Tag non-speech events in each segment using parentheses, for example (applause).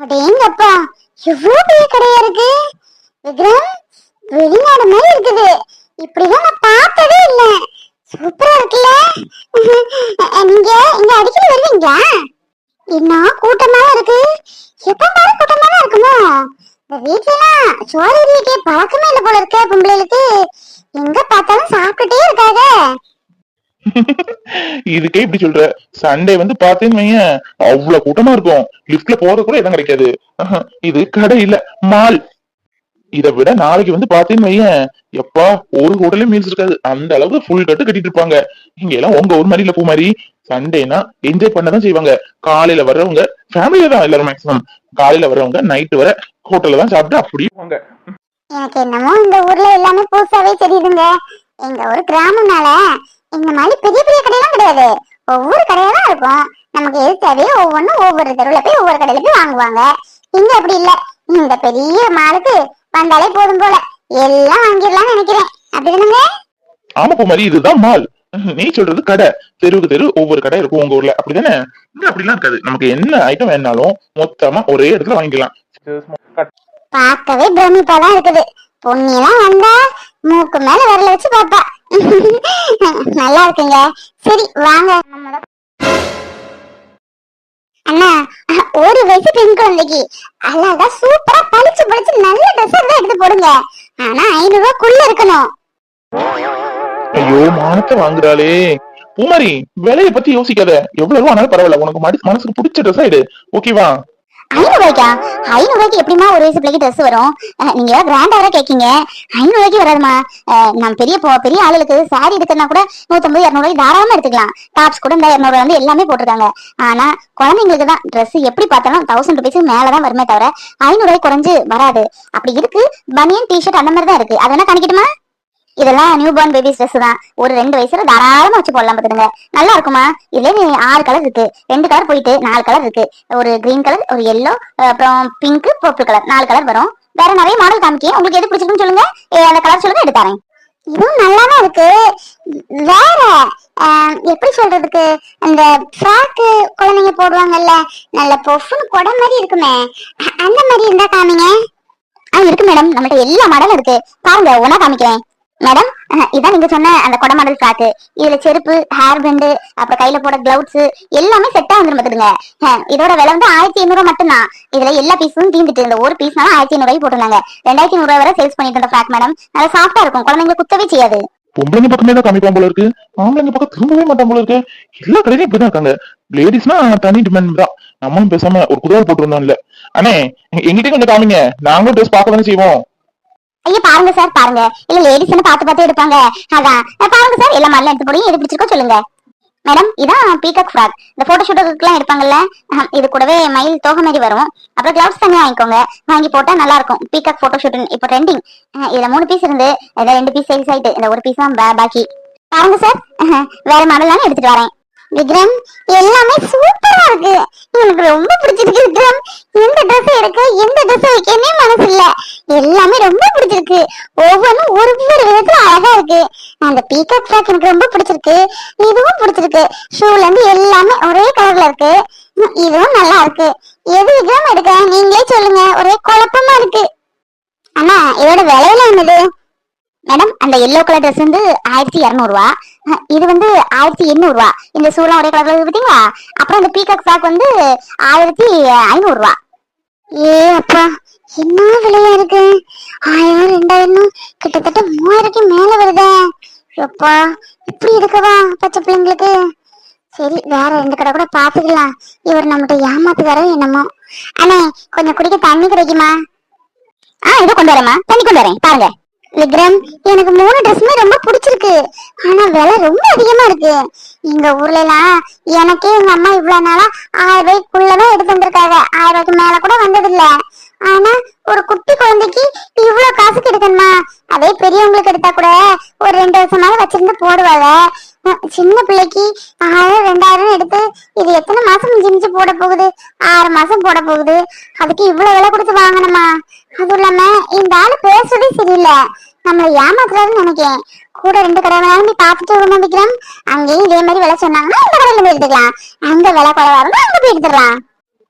அடேங்கப்பா எவ்வளவு பெரிய கடையா இருக்கு? விக்ரம் வெளிநாடு மாதிரி இருக்குது. இப்படிதான் நான் பார்த்ததே இல்ல. சூப்பரா இருக்குல்ல? (laughs) நீங்க இங்க அடிக்கடி வருவீங்களா? என்ன கூட்டமா இருக்கு? எப்ப பாரு கூட்டமா தான் இருக்குமோ? இந்த வீட்லலாம் சோறு வீட்டே பழக்கமே இல்ல போல இருக்க பொம்பளைகளுக்கு. எங்க பார்த்தாலும் சாப்பிட்டுட்டே இருக்காங்க. (laughs) இதுக்கே இப்படி சொல்ற. சண்டே வந்து பார்த்தேன்னு வையேன் அவ்வளவு கூட்டமா இருக்கும். லிப்ட்ல போறது கூட இடம் கிடைக்காது. இது கடை இல்ல மால் இதை விட நாளைக்கு வந்து பாத்தீங்கன்னு வையன் எப்பா ஒரு ஹோட்டலே மீல்ஸ் இருக்காது. அந்த அளவுக்கு ஃபுல் கட்டு கட்டிட்டு இருப்பாங்க. இங்க எல்லாம் உங்க ஊர் மாதிரி இல்ல பூ மாதிரி. சண்டேனா என்ஜாய் பண்ணதான் செய்வாங்க. காலையில வர்றவங்க ஃபேமிலியில தான் எல்லாரும் மேக்ஸிமம் காலையில வர்றவங்க நைட்டு வர ஹோட்டல்ல தான் சாப்பிட்டு அப்படியே வாங்க எனக்கு என்னமோ இந்த ஊர்ல எல்லாமே புதுசாவே தெரியுதுங்க. எங்க ஒரு கிராமம்னால இந்த மாதிரி பெரிய பெரிய கடையெல்லாம் கிடையாது. ஒவ்வொரு கடையா இருக்கும். நமக்கு எது தேவையோ ஒவ்வொன்றும் ஒவ்வொரு தெருவுல போய் ஒவ்வொரு கடையில போய் வாங்குவாங்க. இங்க அப்படி இல்ல. இந்த பெரிய மாலுக்கு வந்தாலே போதும் போல. எல்லாம் வாங்கிடலாம்னு நினைக்கிறேன். அப்படிதானுங்க ஆமா பூ மாதிரி இதுதான் மால். நீ சொல்றது கடை. தெருவுக்கு தெரு ஒவ்வொரு கடை இருக்கும் உங்க ஊர்ல. அப்படிதானே இங்க அப்படிலாம் இருக்காது. நமக்கு என்ன ஐட்டம் வேணாலும் மொத்தமா ஒரே இடத்துல வாங்கிக்கலாம் பார்க்கவே பிரமிப்பா தான் இருக்குது. பொன்னியெல்லாம் வந்தா மூக்கு மேல விரல வச்சு பாப்பா (laughs) நல்லா இருக்குங்க சரி வாங்க. அண்ணா ஒரு வயசு பெண் குழந்தைக்கு அழகா சூப்பரா பளிச்சு பளிச்சு நல்ல ட்ரெஸ் தான் எடுத்து போடுங்க. ஆனா ஐநூறு ரூபாய்க்குள்ள இருக்கணும். ஐயோ மானத்தை வாங்குறாளே. பூமாரி விலையை பத்தி யோசிக்காத. எவ்வளவு ஆனாலும் பரவாயில்ல. உனக்கு மனசுக்கு பிடிச்ச ட்ரெஸ் ஆயிடு ஓகேவா ஐநூறு ரூபாய்க்கா ஐநூறு ரூபாய்க்கு எப்படிமா ஒரு வயசு பிள்ளைக்கு ட்ரெஸ் வரும்? நீங்க கிராண்டா வேற கேட்கீங்க ஐநூறுவாய்க்கு வராதுமா நம்ம பெரிய பெரிய ஆளுகளுக்கு சாரி எடுக்கணும்னா கூட நூத்தம்பது இரநூறுவாய்க்கு தாராளமா எடுத்துக்கலாம். டாப்ஸ் கூட இந்த இரநூறுவா வந்து எல்லாமே போட்டிருக்காங்க. ஆனா குழந்தைங்களுக்கு தான் ட்ரெஸ் எப்படி பார்த்தாலும் தௌசண்ட் ருபீஸ் மேலதான் வருமே தவிர ஐநூறுவாய்க்கு குறைஞ்சு வராது. அப்படி இருக்கு. பனியன் டிஷர்ட் அந்த மாதிரி தான் இருக்கு அதெல்லாம் கணிக்கட்டுமா? இதெல்லாம் நியூ பார்ன் பேபிஸ் ட்ரெஸ் தான். ஒரு ரெண்டு வயசுல தாராளமா வச்சு போடலாம் பாத்துடுங்க நல்லா இருக்குமா? இதுல நீ ஆறு கலர் இருக்கு. ரெண்டு கலர் போயிட்டு நாலு கலர் இருக்கு. ஒரு கிரீன் கலர் ஒரு எல்லோ அப்புறம் பிங்க் பர்பிள் கலர் நாலு கலர் வரும். வேற நிறைய மாடல் காமிக்கேன். உங்களுக்கு எது பிடிச்சிருக்குன்னு சொல்லுங்க. அந்த கலர் சொல்லுங்க எடுத்து தரேன். இதுவும் நல்லா தான் இருக்கு. வேற ஆஹ், எப்படி சொல்றதுக்கு? அந்த ஃப்ராக்கு குழந்தைங்க போடுவாங்கல்ல நல்ல பொஃப்னு குடம் மாதிரி இருக்குமே. அந்த மாதிரி இருந்தா காமிங்க. ஆ இருக்கு மேடம் நம்மகிட்ட எல்லா மாடலும் இருக்கு. பாருங்க ஒன்னா காமிக்கிறேன். மேடம் இதான் நீங்க சொன்ன அந்த கொடை மாடல் ஃப்ராக்கு இதுல செருப்பு ஹேர் பெண்டு அப்புறம் கையில போட கிளவுஸ் எல்லாமே செட்டா வந்துரும் பாத்துடுங்க இதோட விலை வந்து ஆயிரத்தி எண்ணூறு மட்டும்தான். இதுல எல்லா பீஸும் தீந்துட்டு இருந்த ஒரு பீஸ்னால ஆயிரத்தி ஐநூறு போட்டுருந்தாங்க. ரெண்டாயிரத்தி நூறு வரை சேல்ஸ் பண்ணிட்டு இருந்த ஃபிராக் மேடம் நல்லா சாஃப்டா இருக்கும். குழந்தைங்க குத்தவே செய்யாது. பொம்பளைங்க பக்கமே தான் காமிப்பான் போல இருக்கு. ஆம்பளைங்க பக்கம் திரும்பவே மாட்டான் போல இருக்கு. எல்லா கடையிலும் இப்படிதான் இருக்காங்க. லேடிஸ்னா தனி டிமாண்ட் தான். நம்மளும் பேசாம ஒரு குதிரை போட்டிருந்தோம்ல. இல்ல அண்ணே எங்கிட்டே கொஞ்சம் காமிங்க. நாங்களும் ட்ரெஸ் பார்க்க தானே செய்வோம். ஐயா பாருங்க சார் பாருங்க. இல்ல லேடிஸ்னு பார்த்து பார்த்து எடுப்பாங்க. அதான் பாருங்க சார் எல்லா மாதிரிலாம் எடுத்து போடுங்க. எது பிடிச்சிருக்கோ சொல்லுங்க. மேடம் இதான் பீகாக் ஃப்ராக் இந்த ஃபோட்டோஷூட்டுக்குலாம் எடுப்பாங்கல்ல இது கூடவே மயில் தோகை மாதிரி வரும். அப்புறம் கிளவுஸ் தனியா வாங்கிக்கோங்க. வாங்கி போட்டா நல்லா இருக்கும் பீகாக் ஃபோட்டோஷூட் இப்போ ட்ரெண்டிங் இதில் மூணு பீஸ் இருந்து இதில் ரெண்டு பீஸ் சேல்ஸ் ஆயிட்டு இந்த ஒரு பீஸ் தான் பாக்கி. பாருங்க சார் வேற மாடல் எடுத்துட்டு வரேன். விக்ரம் எல்லாமே சூப்பரா இருக்கு. எனக்கு ரொம்ப பிடிச்சிருக்கு விக்ரம். எந்த ட்ரெஸ் எடுக்க எந்த ட்ரெஸ் வைக்கனே மனசு இல்ல எல்லாமே ரொம்ப பிடிச்சிருக்கு. ஒவ்வொன்றும் ஒரு ஒரு விதத்துல அழகா இருக்கு. அந்த பீகாக் ஃபிராக் எனக்கு ரொம்ப பிடிச்சிருக்கு. இதுவும் பிடிச்சிருக்கு. ஷூல இருந்து எல்லாமே ஒரே கலர்ல இருக்கு. இதுவும் நல்லா இருக்கு. எது விக்ரம் எடுக்க? நீங்களே சொல்லுங்க. ஒரே குழப்பமா இருக்கு. அண்ணா இதோட விலையில என்னது? மேடம் அந்த எல்லோ கலர் ட்ரெஸ் வந்து ஆயிரத்தி இரநூறுவா. இது வந்து ஆயிரத்தி எண்ணூறுவா. இந்த ஷூலாம் ஒரே கலர்ல பார்த்தீங்களா அப்புறம் இந்த பீகாக் ஃபிராக் வந்து ஆயிரத்தி ஐநூறுவா. ஏ அப்பா என்ன விலையா இருக்கு? ஆயிரம் ரெண்டாயிரம் கிட்டத்தட்ட மூவாயிரக்கு மேல வருதே. அப்பா இப்படி இருக்கவா பச்சை பிள்ளைங்களுக்கு? சரி வேற ரெண்டு கடை கூட பாத்துக்கலாம் இவர் நம்மகிட்ட ஏமாத்துக்காரோ என்னமோ. அண்ணே கொஞ்சம் குடிக்க தண்ணி கிடைக்குமா? ஆ இதோ கொண்டு வரேம்மா. தண்ணி கொண்டு வரேன். பாருங்க. விக்ரம் எனக்கு மூணு ட்ரெஸ்ஸுமே ரொம்ப பிடிச்சிருக்கு. ஆனா விலை ரொம்ப அதிகமா இருக்கு. எங்க ஊர்ல எல்லாம் எனக்கே எங்க அம்மா இவ்வளவு நாளா ஆயிரம் ரூபாய்க்குள்ளதான் எடுத்து வந்திருக்காங்க. ஆயிரம் ரூபாய்க்கு மேல கூட வந்தது இல்ல ஆனா ஒரு குட்டி குழந்தைக்கு இவ்வளவு காசுக்கு எடுக்கணுமா அதே பெரியவங்களுக்கு எடுத்தா கூட ஒரு ரெண்டு வருஷமாவது வச்சிருந்து போடுவாங்க. சின்ன பிள்ளைக்கு ஆயிரம் ரெண்டாயிரம் எடுத்து இது எத்தனை மாசம் மிஞ்சி மிஞ்சி போட போகுது? ஆறு மாசம் போட போகுது. அதுக்கு இவ்வளவு விலை கொடுத்து வாங்கணுமா? அதுவும் இல்லாம இந்த ஆளு பேசுறதே சரியில்லை. நம்மள ஏமாத்துறாருன்னு நினைக்கிறேன். கூட ரெண்டு கடை வேணாலும் நீ பார்த்துட்டு வரணும் விக்ரம் அங்கேயும் இதே மாதிரி விலை சொன்னாங்கன்னா இந்த கடையில போய் எடுத்துக்கலாம். அங்க விலை குறைவா இருந்தா அங்க போய் எடுத்துடலாம்.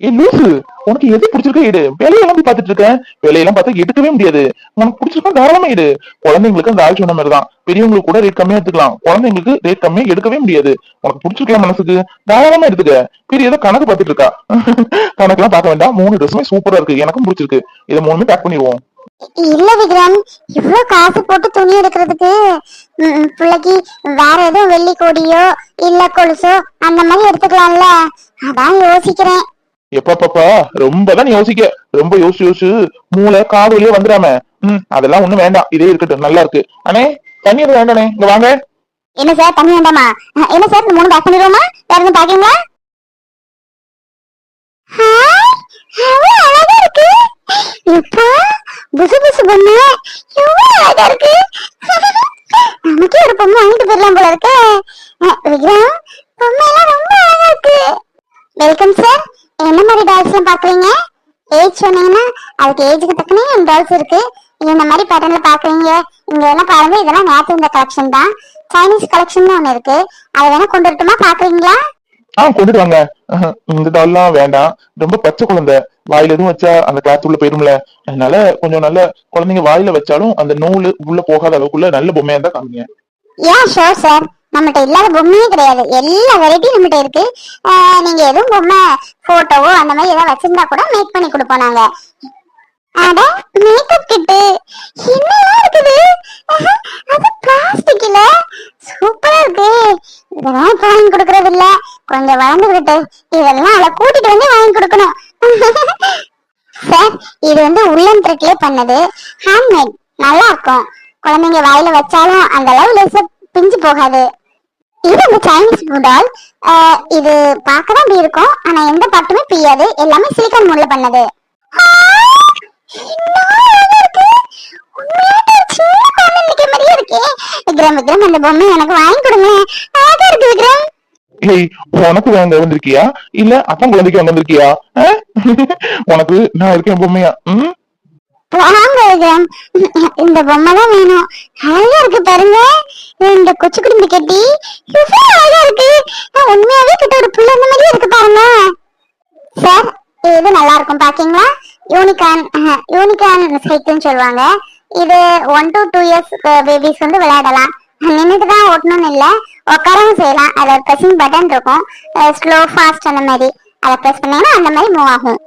என் லூசு உனக்கு எது பிடிச்சிருக்கோ எடு. வேலையெல்லாம் போய் பார்த்துட்டு இருக்கேன் வேலையெல்லாம் பார்த்தா எடுக்கவே முடியாது. உனக்கு பிடிச்சிருக்கா தாராளமா எடு. குழந்தைங்களுக்கு அந்த ஆள் சொன்ன மாதிரி தான் பெரியவங்களுக்கு கூட ரேட் கம்மியா எடுத்துக்கலாம். குழந்தைங்களுக்கு ரேட் கம்மியா எடுக்கவே முடியாது. உனக்கு பிடிச்சிருக்கலாம் மனசுக்கு? தாராளமா எடுத்துக்க. பெரிய ஏதோ கணக்கு பார்த்துட்டு இருக்கா. (laughs) கணக்கெல்லாம் பார்க்க வேண்டாம். மூணு ட்ரெஸ்ஸுமே சூப்பரா இருக்கு. எனக்கும் பிடிச்சிருக்கு. இதை மூணுமே பேக் பண்ணிடுவோம். இல்ல விக்ரம். இவ்வளவு காசு போட்டு துணி எடுக்கிறதுக்கு பிள்ளைக்கு வேற எதுவும் வெள்ளி கொடியோ இல்ல கொலுசோ அந்த மாதிரி எடுத்துக்கலாம்ல. அதான் யோசிக்கிறேன். எப்பா பாப்பா ரொம்ப தான் யோசிக்க. ரொம்ப யோசிச்சு யோசிச்சு மூளை காது வழியே வந்துடாம. ம் அதெல்லாம் ஒண்ணும் வேண்டாம். இதே இருக்கட்டும். நல்லா இருக்கு. அண்ணே தண்ணி எதுவும் வேண்டானே இங்க வாங்க. என்ன சார்? தண்ணி வேண்டாமா? அஹ், என்ன சார்? இந்த மூணு பேக் பண்ணிடுவோமா வேற எதுவும் பாக்கீங்களா? அழகா இருக்கு. இப்ப புசு புசு பொண்ணு. எவ்வளவு அழகா இருக்கு. நமக்கே ஒரு பொம்மை வாங்கிட்டு போயிடலாம் போல இருக்கு. விக்ரம் பொம்மை எல்லாம் ரொம்ப அழகா இருக்கு. வெல்கம் சார் என்ன மாதிரி டால்ஸ் எல்லாம் பாக்குறீங்க ஏஜ் சொன்னீங்கன்னா அதுக்கு ஏஜுக்கு தக்கனே டால்ஸ் இருக்கு. இந்த மாதிரி பேட்டர்ன்ல பாக்குறீங்க இங்க எல்லாம் பாருங்க இதெல்லாம் நேத்து இந்த கலெக்ஷன் தான். சைனீஸ் கலெக்ஷன் ஒண்ணு இருக்கு. அதை வேணா கொண்டு வரட்டுமா? பாக்குறீங்களா ஆ கொண்டுட்டு வாங்க. இந்த டால்லாம் வேண்டாம். ரொம்ப பச்சை குழந்தை. வாயில எதுவும் வச்சா அந்த கிளாத் உள்ள போயிரும்ல. அதனால கொஞ்சம் நல்ல குழந்தைங்க வாயில வச்சாலும் அந்த நூல் உள்ள போகாத அளவுக்குள்ள நல்ல பொம்மையா இருந்தா காமிங்க. ஏன் ஷோர் சார் நம்மகிட்ட இல்லாத பொம்மையே கிடையாது. எல்லா வெரைட்டியும் நம்மகிட்ட இருக்கு. நீங்க எதுவும் பொம்மை போட்டோவோ அந்த மாதிரி ஏதாவது வச்சிருந்தா கூட மேக் பண்ணி கொடுப்போம் நாங்க. அட மேக்கப் கிட்டு என்னெல்லாம் இருக்குது? அது பிளாஸ்டிக் இல்ல. சூப்பரா இருக்கு. இதெல்லாம் இப்ப வாங்கி கொடுக்கறது இல்ல. கொஞ்சம் வளர்ந்துகிட்டு இதெல்லாம் அவளை கூட்டிட்டு வந்து வாங்கி கொடுக்கணும். சார் இது வந்து உள்ளன் த்ரெட்லயே பண்ணது. ஹேண்ட்மேட் நல்லா இருக்கும். குழந்தைங்க வாயில வச்சாலும் அந்த அளவு லேசா பிஞ்சு போகாது. இது அந்த சைனீஸ் புடால் இது பார்க்க தான் இப்படி இருக்கும். ஆனா எந்த பாட்டுமே பிய்யாது எல்லாமே சிலிக்கான் மூட்ல பண்ணது. ஆ, என்ன அழகா இருக்கு. உண்மையாவே ஒரு சின்ன விக்ரம் விக்ரம் அந்த பொம்மை எனக்கு வாங்கி கொடுங்க. அழகா இருக்கு விக்ரம். ஏய் உனக்கு வாங்க வந்திருக்கியா? இல்ல அப்பன் குழந்தைக்கு வந்திருக்கியா? அஹ்? உனக்கு நான் இருக்கேன் பொம்மையா? ம்? வாங்க விக்ரம் இந்த பொம்மை தான் வேணும். அழகா இருக்கு பாருங்க. இந்த கொச்சு குடும்பி கட்டி. இவ்வளவு அழகா இருக்கு. உண்மையாவே கிட்ட ஒரு புள்ள அந்த மாதிரியே இருக்கு பாருங்க. சார் இது நல்லா இருக்கும் பாக்கீங்களா? யூனிகான் யூனிகான் சைக்கிள்னு சொல்லுவாங்க. இது one to two years babies வந்து விளையாடலாம். நின்றுட்டு தான் ஓட்டணும்னு இல்லை. உட்காரவும் செய்யலாம். அதில் ப்ரெஸ்ஸிங் பட்டன் இருக்கும். ஸ்லோ ஃபாஸ்ட் அந்த மாதிரி. அதை ப்ரெஸ் பண்ணீங்கன்னா அந்த மாதிரி மூவ் ஆகும்.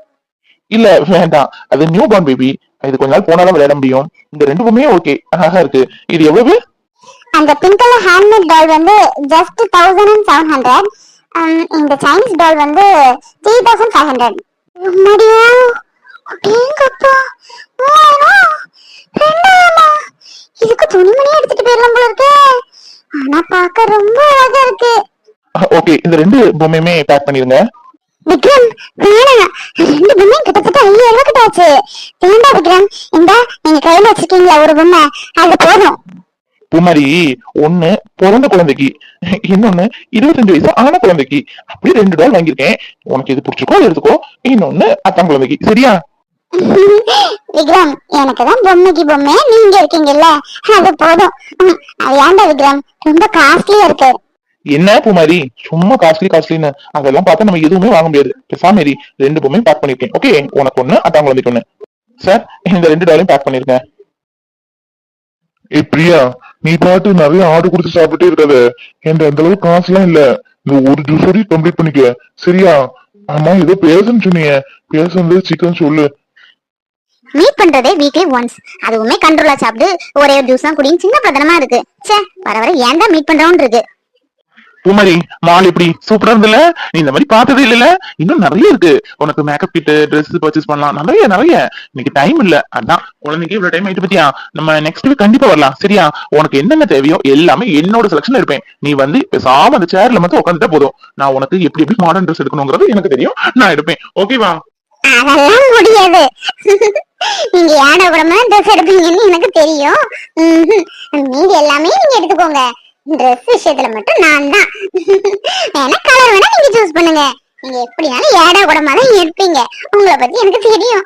இல்ல வேண்டாம். அது நியூ பார்ன் பேபி இது கொஞ்ச நாள் போனாலும் விளையாட முடியும். இந்த ரெண்டு பொம்மையும் ஓகே அழகா இருக்கு. இது எவ்வளவு? அந்த பிங்க் கலர் ஹேண்ட்மேட் டால் வந்து just thousand and seven hundred இந்த சைனீஸ் டால் வந்து த்ரீ தௌசண்ட் ஃபைவ் ஹண்ட்ரட் மடியோ அப்படிங்கப்பா மூவாயிரம்? ரெண்டாயிரமா? இதுக்கு துணிமணி எடுத்துட்டு போயிடலாம் போல இருக்கு. ஆனா பார்க்க ரொம்ப அழகா இருக்கு. ஓகே இந்த ரெண்டு பொம்மையுமே பேக் பண்ணிருங்க. விக்ரம் வேணாம் ரெண்டு பொம்மை கிட்டத்தட்ட ஐயாயிரம் ரூபாய் கிட்ட ஆச்சு. வேண்டாம் விக்ரம். இந்தா நீங்க கையில வச்சிருக்கீங்களா ஒரு பொம்மை? அது போதும். பூமாரி ஒண்ணு பிறந்த குழந்தைக்கு இன்னொன்னு இருபத்தஞ்சு வயசு ஆன குழந்தைக்கு. அப்படி ரெண்டு டால் வாங்கியிருக்கேன். உனக்கு எது பிடிச்சிருக்கோ அது எடுத்துக்கோ. இன்னொன்னு அத்தான் குழந்தைக்கு. சரியா? விக்ரம் எனக்கு தான் பொம்மைக்கு பொம்மை நீங்க இருக்கீங்கல்ல. அது போதும். அது ஏன்டா விக்ரம்? ரொம்ப காஸ்ட்லியா இருக்கு. என்ன பூமாரி சும்மா காஸ்ட்லி காஸ்ட்லின்னு அதெல்லாம் பார்த்தா நம்ம எதுவுமே வாங்க முடியாது. பெசாம மாரி ரெண்டு பொம்மையும் பேக் பண்ணிருக்கேன். ஓகே உனக்கு ஒண்ணு அத்தான் குழந்தைக்கு ஒண்ணு. சார் இந்த ரெண்டு டாலையும் பேக் பண்ணிருக்கேன் ஏய் பிரியா நீ பாட்டு நிறைய ஆர்டர் கொடுத்து சாப்பிட்டுட்டே இருக்காத என்கிட்ட அந்த அளவுக்கு காசுலாம் இல்ல. இந்த ஒரு ஜூஸோட கம்ப்ளீட் பண்ணிக்க. சரியா? ஆமா ஏதோ பேசுன்னு சொன்னீங்க. பேசுறது சிக்கன் சொல்லு. மீட் பண்றதே வீக்லி ஒன்ஸ் அதுவுமே கண்ட்ரோலா சாப்பிட்டு ஒரே ஒரு ஜூஸ் தான் குடியும் சின்ன பிரதனமா இருக்கு. ச்சே வர வர ஏன் தான் மீட் பண்றோம்னு இருக்கு. பூமாரி மால் எப்படி சூப்பரா இருந்தல நீ இந்த மாதிரி பார்த்ததே இல்லல. இன்னும் நிறைய இருக்கு. உனக்கு மேக்கப் கிட்டு ட்ரெஸ் பர்ச்சேஸ் பண்ணலாம். நிறைய நிறைய. இன்னைக்கு டைம் இல்ல. அதான். குழந்தைக்கு இவ்வளவு டைம் ஆயிட்டு பத்தியா? நம்ம நெக்ஸ்ட் வீக் கண்டிப்பா வரலாம். சரியா? உனக்கு என்னென்ன தேவையோ எல்லாமே என்னோட செலக்ஷன் இருப்பேன் நீ வந்து பேசாம அந்த சேர்ல மட்டும் உட்காந்துட்டா போதும். நான் உனக்கு எப்படி எப்படி மாடர்ன் ட்ரெஸ் எடுக்கணுங்கிறது எனக்கு தெரியும். நான் எடுப்பேன். ஓகேவா அதெல்லாம் முடியாது. நீங்க யானை ட்ரெஸ் எடுப்பீங்கன்னு எனக்கு தெரியும். ம்ஹும். மீதி எல்லாமே நீங்க எடுத்துக்கோங்க. ட்ரெஸ் விஷயத்துல மட்டும் நான் தான் வேணா கலர் வேணா நீங்க சூஸ் பண்ணுங்க. நீங்க எப்படினாலும் ஏடா கூடமா தான் இருப்பீங்க. உங்களை பத்தி எனக்கு தெரியும்.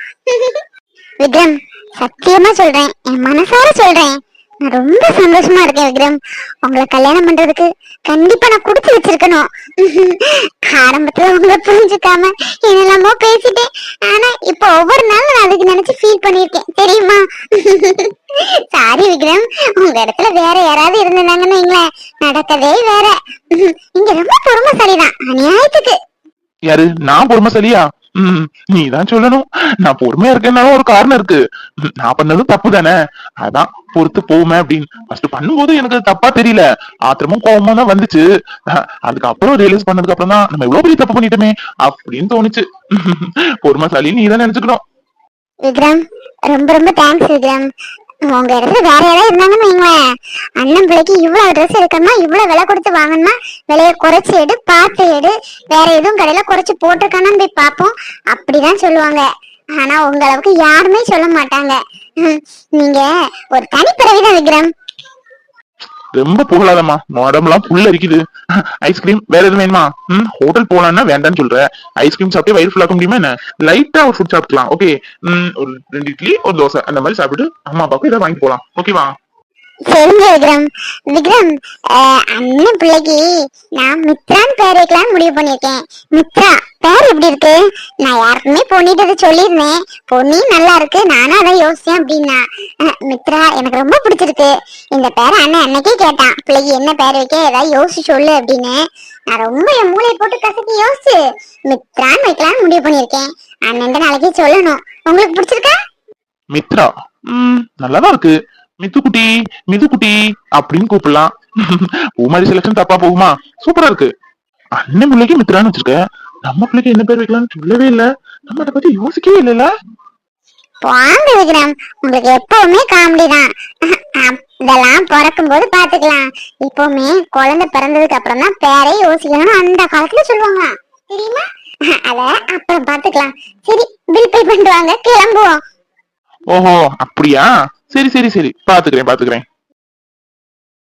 விக்ரம் சத்தியமா சொல்றேன். என் மனசார சொல்றேன். நான் ரொம்ப சந்தோஷமா இருக்கேன் விக்ரம். உங்களை கல்யாணம் பண்றதுக்கு கண்டிப்பா நான் குடிச்சு வச்சிருக்கணும். ஆரம்பத்துல உங்களை புரிஞ்சுக்காம என்னெல்லாமோ பேசிட்டேன். ஆனா இப்ப ஒவ்வொரு நாளும் நான் அதுக்கு நினைச்சு ஃபீல் பண்ணிருக்கேன் தெரியுமா? சாரி விக்ரம். உங்க இடத்துல வேற யாராவது இருந்திருந்தாங்கன்னு வைங்களேன். நடக்கதே வேற. இங்க ரொம்ப பொறுமைசாலிதான். அநியாயத்துக்கு. யாரு? நான் பொறுமைசாலியா? ம் நீ தான் சொல்லணும். நான் பொறுமையா இருக்கேன்னாலும் ஒரு காரணம் இருக்கு. நான் பண்ணதும் தப்பு தானே அதான் பொறுத்து போவுமே அப்படின்னு. ஃபர்ஸ்ட் பண்ணும்போது எனக்கு தப்பா தெரியல. ஆத்திரமும் கோவமா தான் வந்துச்சு. அதுக்கப்புறம் ரியலைஸ் பண்ணதுக்கு அப்புறம் தான் நம்ம எவ்வளவு பெரிய தப்பு பண்ணிட்டோமே அப்படின்னு தோணுச்சு. பொறுமைசாலி நீ தான் நினைச்சுக்கணும். விக்ரம் ரொம்ப ரொம்ப தேங்க்ஸ் விக்ரம். உங்க இடத்துல வேற யாராவது இருந்தாங்கன்னு வைங்களேன் அண்ணன் பிள்ளைக்கு இவ்வளவு ட்ரெஸ் எடுக்கணுமா இவ்வளவு விலை கொடுத்து வாங்கணுமா? விலையை குறைச்சி எடு பார்த்து எடு. வேற எதுவும் கடையில குறைச்சி போட்டிருக்கானு போய் பார்ப்போம். அப்படிதான் சொல்லுவாங்க. ஆனா உங்க அளவுக்கு யாருமே சொல்ல மாட்டாங்க. நீங்க ஒரு தனிப்பிறவிதான் விக்ரம். ரொம்ப புகழாதம்மா. உடம்புலாம் புல்ல இருக்குது ஐஸ்கிரீம் வேற எதுவும் வேணுமா? ம் ஹோட்டல் போலான்னா வேண்டாம்னு சொல்ற. ஐஸ்கிரீம் சாப்பிட்டு வயிறு ஃபுல்லாக்க முடியுமா என்ன? லைட்டா ஒரு ஃபுட் சாப்பிடலாம் ஓகே ம் ஒரு ரெண்டு இட்லி ஒரு தோசை. அந்த மாதிரி சாப்பிட்டு அம்மா அப்பாவுக்கு இதை வாங்கி போலாம். ஓகேவா சரிங்க விக்ரம் விக்ரம் அண்ணன் பிள்ளைக்கு நான் மித்ரான்னு பேர் வைக்கலாம்னு முடிவு பண்ணியிருக்கேன். மித்ரா பேர் எப்படி இருக்கு? நான் யாருக்குமே பொண்ணிட்டு சொல்லியிருந்தேன். பொண்ணி நல்லா இருக்கு நானும் அதை யோசிச்சேன் அப்படின்னா. மித்ரா எனக்கு ரொம்ப பிடிச்சிருக்கு. இந்த பேரை அண்ணன் அன்னைக்கே கேட்டான். பிள்ளைக்கு என்ன பேர் வைக்க ஏதாவது யோசிச்சு சொல்லு அப்படின்னு. நான் ரொம்ப என் மூளையை போட்டு கசக்கி யோசிச்சு மித்ரான்னு வைக்கலாம்னு முடிவு பண்ணியிருக்கேன். அண்ணன் நாளைக்கே சொல்லணும். உங்களுக்கு பிடிச்சிருக்கா? மித்ரா ம் நல்லாதான் இருக்கு. மித்துக்குட்டி மிதுக்குட்டி அப்படின்னு கூப்பிடலாம். பூமாரி செலக்ஷன் தப்பா போகுமா? சூப்பரா இருக்கு. அண்ணன் பிள்ளைக்கு மித்ரான்னு வச்சிருக்க. நம்ம பிள்ளைக்கு என்ன பேர் வைக்கலாம்னு சொல்லவே இல்ல. நம்ம அதை பத்தி யோசிக்கவே இல்லைல்ல. வாங்க விக்ரம். உங்களுக்கு எப்பவுமே காமெடி தான். இதெல்லாம் பிறக்கும் போது பாத்துக்கலாம் இப்பவுமே குழந்தை பிறந்ததுக்கு அப்புறம் தான் பேரை யோசிக்கணும்னு அந்த காலத்துல சொல்லுவாங்க தெரியுமா? அத அப்புறம் பாத்துக்கலாம் சரி பில் பே பண்ணிட்டு வாங்க. கிளம்புவோம். ஓஹோ அப்படியா? சரி சரி சரி. பாத்துக்கிறேன் பாத்துக்கிறேன்